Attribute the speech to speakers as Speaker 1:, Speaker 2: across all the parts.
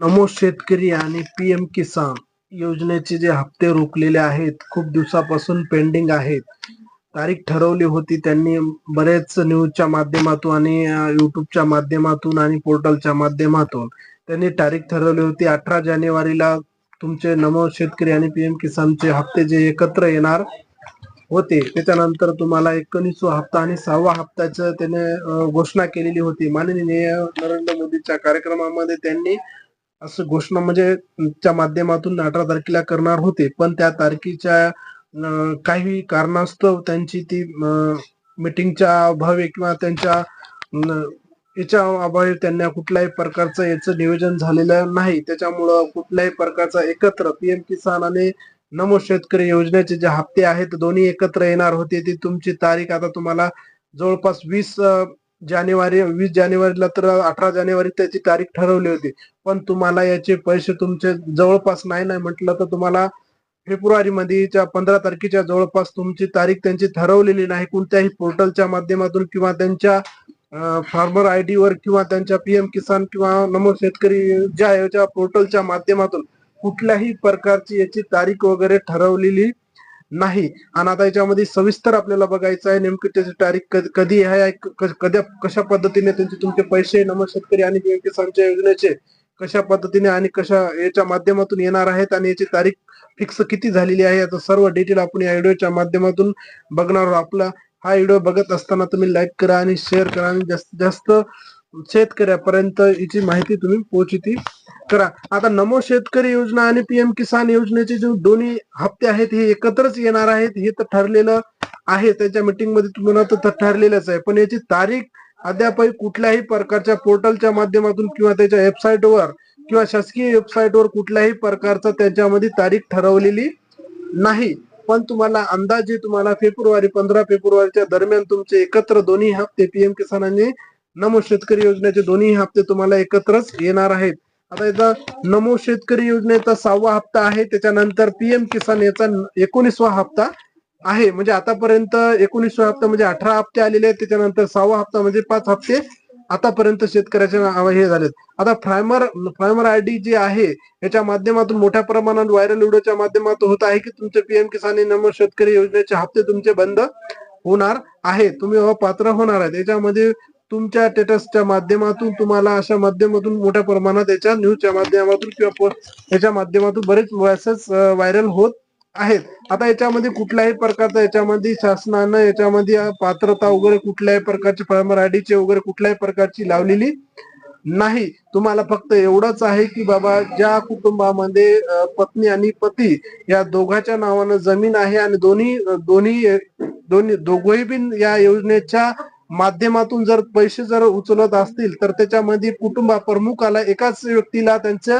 Speaker 1: नमो शेतकरी आणि पीएम किसान योजनेचे जे हप्ते रोखलेले आहेत खूप दिवसापासून पेंडिंग आहेत. तारीख ठरवली होती त्यांनी बरेच न्यूजच्या माध्यमातून आणि युट्यूबच्या माध्यमातून आणि पोर्टलच्या माध्यमातून त्यांनी तारीख ठरवली होती. अठरा जानेवारीला तुमचे नमो शेतकरी आणि पीएम किसानचे हप्ते जे एकत्र येणार होते त्याच्यानंतर तुम्हाला एकोणीसवा हप्ता आणि सहावा हप्त्याचं त्याने घोषणा केलेली होती. माननीय नरेंद्र मोदीच्या कार्यक्रमामध्ये त्यांनी असं घोषणा म्हणजे च्या माध्यमातून अठरा तारखेला करणार होते. पण त्या तारखेच्या काही कारणास्तव त्यांची ती मिटिंगच्या अभावी किंवा त्यांच्या याच्या अभावी त्यांना कुठल्याही प्रकारचं याचं नियोजन झालेलं नाही. त्याच्यामुळं कुठल्याही प्रकारचा एकत्र पीएम किसान आणि नमो शेतकरी योजनेचे जे हप्ते आहेत दोन्ही एकत्र येणार होते. ती तुमची तारीख आता तुम्हाला जवळपास वीस जानेवारी वीस जानेवारीला तर अठरा जानेवारी त्याची तारीख ठरवली होती. पण तुम्हाला याचे पैसे तुमचे जवळपास नाही नाही म्हटलं तर तुम्हाला फेब्रुवारी मध्येच्या पंधरा तारखेच्या जवळपास तुमची तारीख त्यांची ठरवलेली नाही. कोणत्याही पोर्टलच्या माध्यमातून किंवा त्यांच्या फार्मर आय डी वर किंवा त्यांच्या पीएम किसान किंवा नमो शेतकरी ज्या याच्या पोर्टलच्या माध्यमातून कुठल्याही प्रकारची याची तारीख वगैरे ठरवलेली नाही. आणि आता याच्यामध्ये सविस्तर आपल्याला बघायचं आहे नेमकी त्याची तारीख कधी आहे कधी कशा पद्धतीने त्यांचे तुमचे पैसे नम शेतकरी आणि पीएम किसानच्या योजनेचे कशा पद्धतीने आणि कशा याच्या माध्यमातून येणार आहेत आणि याची तारीख फिक्स किती झालेली आहे याचं सर्व डिटेल आपण या व्हिडिओच्या माध्यमातून बघणार आहोत. आपला हा व्हिडिओ बघत असताना तुम्ही लाईक करा आणि शेअर करा आणि जास्तीत जास्त शेतकऱ्यापर्यंत याची माहिती तुम्ही पोहोचती करा. आता नमो शेतकरी योजना आणि पीएम किसान योजनेचे जे दोन्ही हप्ते आहेत हे एकत्रच येणार आहेत हे तर ठरलेलं आहे. त्याच्या मीटिंगमध्ये तुम्हाला तर ठरलेलंच आहे. पण याची तारीख अद्यापही कुठल्याही प्रकारच्या पोर्टलच्या माध्यमातून किंवा त्याच्या वेबसाईटवर किंवा शासकीय वेबसाईटवर कुठल्याही प्रकारचा त्याच्यामध्ये तारीख ठरवलेली नाही. पण तुम्हाला अंदाजे तुम्हाला फेब्रुवारी पंधरा फेब्रुवारीच्या दरम्यान तुमचे एकत्र दोन्ही हप्ते पीएम किसान आणि नमो शेतकरी योजनेचे दोन्ही हप्ते तुम्हाला एकत्रच येणार आहेत. आता याचा नमो शेतकरी योजनेचा सहावा हप्ता आहे त्याच्यानंतर पीएम किसान याचा एकोणीसवा हप्ता आहे. म्हणजे आतापर्यंत एकोणीसवा हप्ता म्हणजे अठरा हप्ते आलेले आहेत त्याच्यानंतर सहावा हप्ता म्हणजे पाच हप्ते आतापर्यंत शेतकऱ्याच्या हे झालेत. आता फार्मर फ्रायमर आय डी जे आहे याच्या माध्यमातून मोठ्या प्रमाणात व्हायरल व्हिडिओच्या माध्यमातून होत आहे की तुमचे पीएम किसान आणि नमो शेतकरी योजनेचे हप्ते तुमचे बंद होणार आहे. तुम्ही पात्र होणार आहेत. याच्यामध्ये तुमच्या स्टेटसच्या माध्यमातून तुम्हाला अशा माध्यमातून मोठ्या प्रमाणात याच्या न्यूजच्या माध्यमातून किंवा याच्या माध्यमातून बरेच मेसेज व्हायरल होत आहेत. आता याच्यामध्ये कुठल्याही प्रकारचा याच्यामध्ये शासनानं याच्यामध्ये पात्रता वगैरे कुठल्याही प्रकारची फळमराडीचे वगैरे कुठल्याही प्रकारची लावलेली नाही. तुम्हाला फक्त एवढंच आहे की बाबा ज्या कुटुंबामध्ये पत्नी आणि पती या दोघांच्या नावानं जमीन आहे आणि दोन्ही दोन्ही दोन्ही दोघही बिन या योजनेच्या माध्यमातून जर पैसे जर उचलत असतील तर त्याच्यामध्ये कुटुंबा प्रमुखाला एकाच व्यक्तीला त्यांचा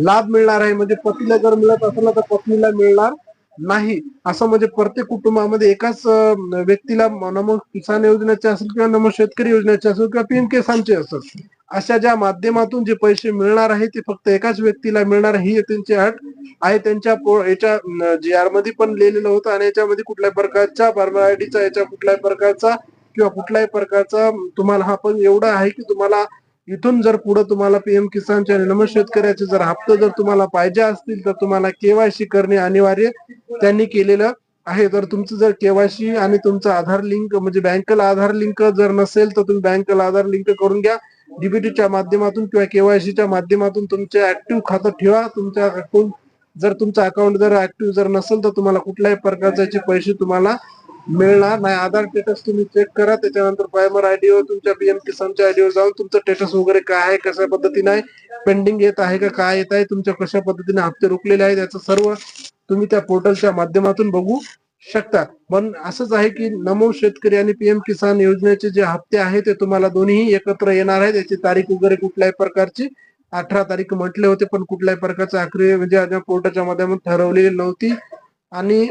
Speaker 1: लाभ मिळणार आहे. म्हणजे पतीला जर मिळत असेल तर पत्नीला मिळणार नाही. असं म्हणजे प्रत्येक कुटुंबामध्ये एकाच व्यक्तीला नमो किसान योजनेचे असेल किंवा नमो शेतकरी योजनेचे असेल किंवा पीएम किसानचे असेल अशा ज्या माध्यमातून जे पैसे मिळणार आहे ते फक्त एकाच व्यक्तीला मिळणार ही त्यांची अट आहे. त्यांच्या पो- याच्या जी आरमध्ये पण लिहिलेलं होतं आणि याच्यामध्ये कुठल्या प्रकारच्या फार्मर आयडीचा याच्या कुठल्याही प्रकारचा किंवा कुठल्याही प्रकारचा तुम्हाला हा पण एवढा आहे की तुम्हाला इथून जर पुढे तुम्हाला पीएम किसानचे आणि नमो शेतकऱ्याचे जर हप्ते जर तुम्हाला पाहिजे असतील तर तुम्हाला केवायसी करणे अनिवार्य त्यांनी केलेलं आहे. तर तुमचं जर केवायसी आणि तुमचं आधार लिंक म्हणजे बँकेला आधार लिंक जर नसेल तर तुम्ही बँकेला आधार लिंक करून घ्या. डीबीटीच्या माध्यमातून किंवा केवायसीच्या माध्यमातून तुमचे ऍक्टिव्ह खातं ठेवा. तुमच्या अकाउंट जर तुमचं अकाउंट जर ऍक्टिव्ह जर नसेल तर तुम्हाला कुठल्याही प्रकारचे पैसे तुम्हाला मिळणार नाही. आधार स्टेटस तुम्ही चेक करा. त्याच्यानंतर प्रायमर आयडीओ तुमच्या पीएम किसानच्या आयडीओ जाऊन तुमचं स्टेटस वगैरे काय आहे कशा पद्धतीने आहे पेंडिंग येत आहे का काय येत आहे तुमच्या कशा पद्धतीने हप्ते रोखलेले आहेत याचं सर्व तुम्ही त्या पोर्टलच्या माध्यमातून बघू शकता. पण असंच आहे की नमो शेतकरी आणि पीएम किसान योजनेचे जे हप्ते आहेत ते तुम्हाला दोन्ही एकत्र येणार आहेत. याची तारीख वगैरे कुठल्याही प्रकारची अठरा तारीख म्हटले होते पण कुठल्याही प्रकारचं आखरी म्हणजे पोर्टलच्या माध्यमातून ठरवलेली नव्हती. आणि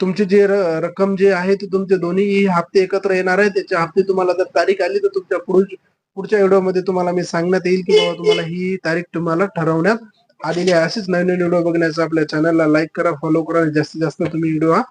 Speaker 1: तुमची जे रक्कम जे आहे ते तुमचे दोन्ही हप्ते एकत्र येणार आहे. त्याचे हप्ते तुम्हाला जर तारीख आली तर तुमच्या पुढ- पुढच्या व्हिडिओमध्ये तुम्हाला मी सांगण्यात येईल की बाबा तुम्हाला ही तारीख तुम्हाला ठरवण्यात आलेली आहे. असेच नवीन व्हिडिओ बघण्याचा आपल्या चॅनलला लाईक करा फॉलो करा जास्तीत जास्त तुम्ही व्हिडिओ हा